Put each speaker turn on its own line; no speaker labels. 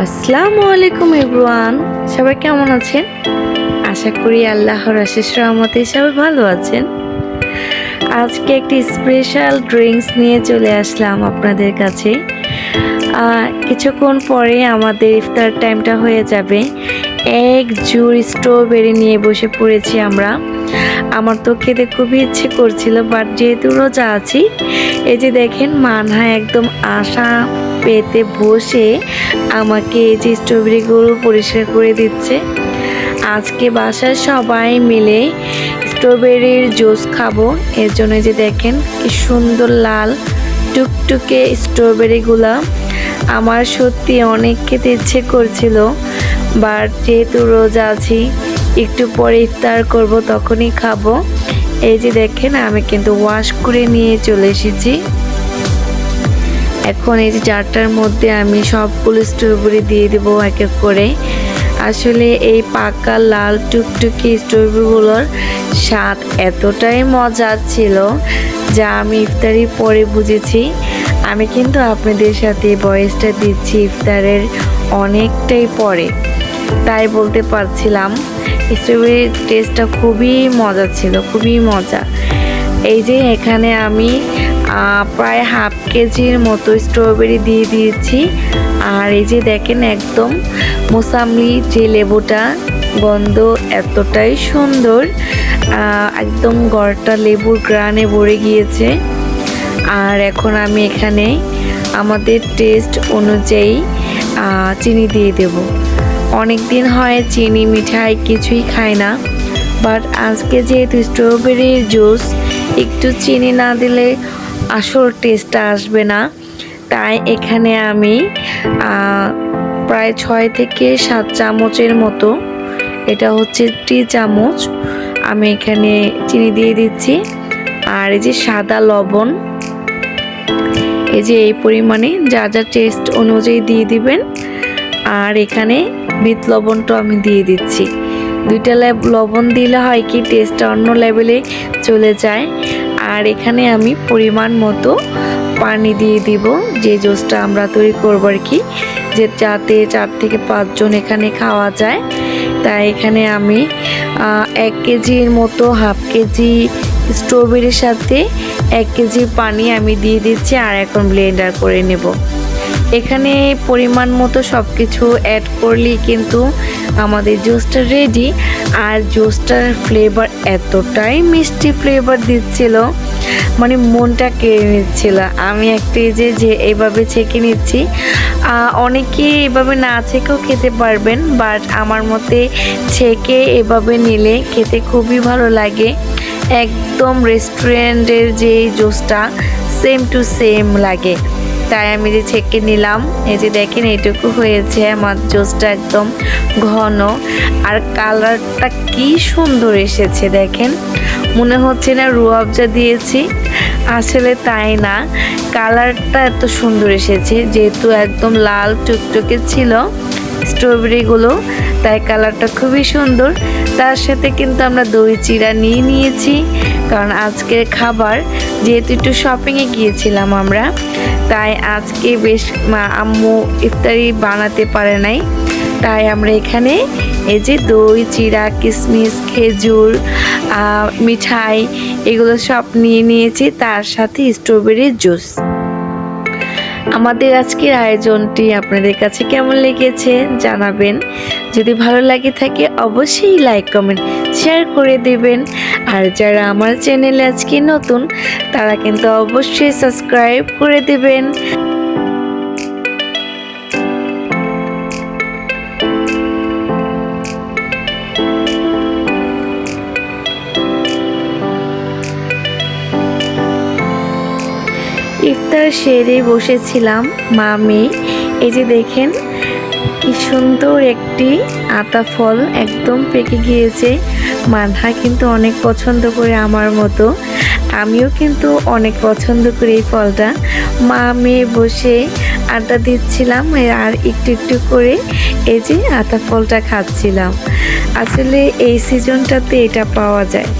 আসসালামু আলাইকুম এভরিওয়ান, সবাই কেমন আছেন? আশা করি আল্লাহর আশিস রহমতে সবাই ভালো আছেন। আজকে একটি স্পেশাল ড্রিঙ্কস নিয়ে চলে আসলাম আপনাদের কাছে। কিছুক্ষণ পরে আমাদের ইফতার টাইমটা হয়ে যাবে। এক জুর স্ট্রবেরি নিয়ে বসে পড়েছি আমরা। আমার তো খেতে খুবই ইচ্ছে করছিল বাট যেহেতু রোজা আছি, এই যে দেখেন মানহা একদম আশা পেতে বসে আমাকে এই যে স্ট্রবেরিগুলো পরিষ্কার করে দিচ্ছে। আজকে বাসায় সবাই মিলে স্ট্রবেরির জুস খাব, এর জন্য যে দেখেন কি সুন্দর লাল টুকটুকে স্ট্রবেরিগুলা আমার সত্যি অনেক খেতে ইচ্ছে করছিল বাট যেহেতু রোজা আছি একটু পরে ইফতার করব, তখনই খাব। এই যে দেখেন, আমি কিন্তু ওয়াশ করে নিয়ে চলে এসেছি। এখন এই যে চারটার মধ্যে আমি সবগুলো স্ট্রবেরি দিয়ে দেবো এক এক করে। আসলে এই পাকা লাল টুকটুকি স্ট্রবেরিগুলোর স্বাদ এতটাই মজার ছিল যা আমি ইফতারি পরে বুঝেছি। আমি কিন্তু আপনাদের সাথে বয়সটা দিচ্ছি ইফতারের অনেকটাই পরে। তাই বলতে পারছিলাম। স্ট্রবেরির টেস্টটা খুবই মজা ছিল, খুবই মজা। এই যে এখানে আমি প্রায় হাফ কেজির মতো স্ট্রবেরি দিয়ে দিয়েছি। আর এই যে দেখেন একদম মোসাম্বি যে লেবুটা, গন্ধ এতটাই সুন্দর একদম গড়টা লেবুর গ্রানে ভরে গিয়েছে। আর এখন আমি এখানে আমাদের টেস্ট অনুযায়ী চিনি দিয়ে দেব। অনেক দিন হয় চিনি, মিঠাই কিছুই খাই না। বাট আজকে যেহেতু স্ট্রবেরির জুস একটু চিনি না দিলে আসল টেস্টটা আসবে না। তাই এখানে আমি প্রায় ছয় থেকে সাত চামচের মতো। এটা হচ্ছে টি চামচ। আমি এখানে চিনি দিয়ে দিচ্ছি। আর এই যে সাদা লবণ, এই যে এই পরিমাণে যা যা টেস্ট অনুযায়ী দিয়ে দিবেন। আর এখানে বিট লবণটা আমি দিয়ে দিচ্ছি। দুইটা লেব- লবণ দিলে হয় কি টেস্টটা অন্য লেভেলে চলে যায়। আর এখানে আমি পরিমাণ মতো পানি দিয়ে দিব, যে জুসটা আমরা তৈরি করব আর কি, যে যাতে চার থেকে পাঁচজন এখানে খাওয়া যায়। তাই এখানে আমি এক কেজির মতো হাফ কেজি স্ট্রবেরির সাথে এক কেজি পানি আমি দিয়ে দিচ্ছি, আর এখন ব্লেন্ডার করে নেব। এখানে পরিমাণ মতো সব কিছু অ্যাড করলেই কিন্তু আমাদের জুসটা রেডি আর জুসটার ফ্লেভার এতটাই মিষ্টি ফ্লেভার দিচ্ছিল মানে মনটা কেড়ে নিচ্ছিল। আমি একটা যে যে এভাবে ছেঁকে নিচ্ছি। অনেকে এভাবে না ছেঁকেও খেতে পারবেন বাট আমার মতে ছেঁকে এভাবে নিলে খেতে খুবই ভালো লাগে। একদম রেস্টুরেন্টের যে জুসটা সেম টু সেম লাগে। তাই আমি যে ছেঁকে নিলাম, এই যে দেখেন এইটুকু হয়েছে, আমার জুসটা একদম ঘন। আর কালারটা কি সুন্দর এসেছে দেখেন। মনে হচ্ছে না রুয়াবজা দিয়েছি, আসলে তাই না। কালারটা এত সুন্দর এসেছে, যেহেতু একদম লাল টুকটুকে ছিল স্ট্রবেরিগুলো, তাই কালারটা খুবই সুন্দর। তার সাথে কিন্তু আমরা দই চিরা নিয়ে নিয়েছি, কারণ আজকের খাবার, যেহেতু একটু শপিংয়ে গিয়েছিলাম আমরা তাই আজকে বেশ আম্মু ইফতারি বানাতে পারে নাই। তাই আমরা এখানে এই যে দই, চিরা কিশমিশ খেজুর মিঠাই, এগুলো সব নিয়ে নিয়েছি। তার সাথে স্ট্রবেরির জুস আমাদের আজকের আয়োজনটি আপনাদের কাছে কেমন লেগেছে জানাবেন। যদি ভালো লাগে থাকে অবশ্যই লাইক, কমেন্ট, শেয়ার করে দেবেন। আর যারা আমার চ্যানেলে আজকে নতুন, তারা কিন্তু অবশ্যই সাবস্ক্রাইব করে দেবেন। ইফতার সেরে বসেছিলাম, মা, মেয়ে। এই যে দেখেন, কি সুন্দর একটি আতা ফল একদম পেকে গিয়েছে। মানহা কিন্তু অনেক পছন্দ করে আমার মতো। আমিও কিন্তু অনেক পছন্দ করি এই ফলটা। মা, মেয়ে বসে আড্ডা দিচ্ছিলাম, আর একটু একটু করে এই যে আতা ফলটা খাচ্ছিলাম। আসলে এই সিজনটাতে এটা পাওয়া যায়।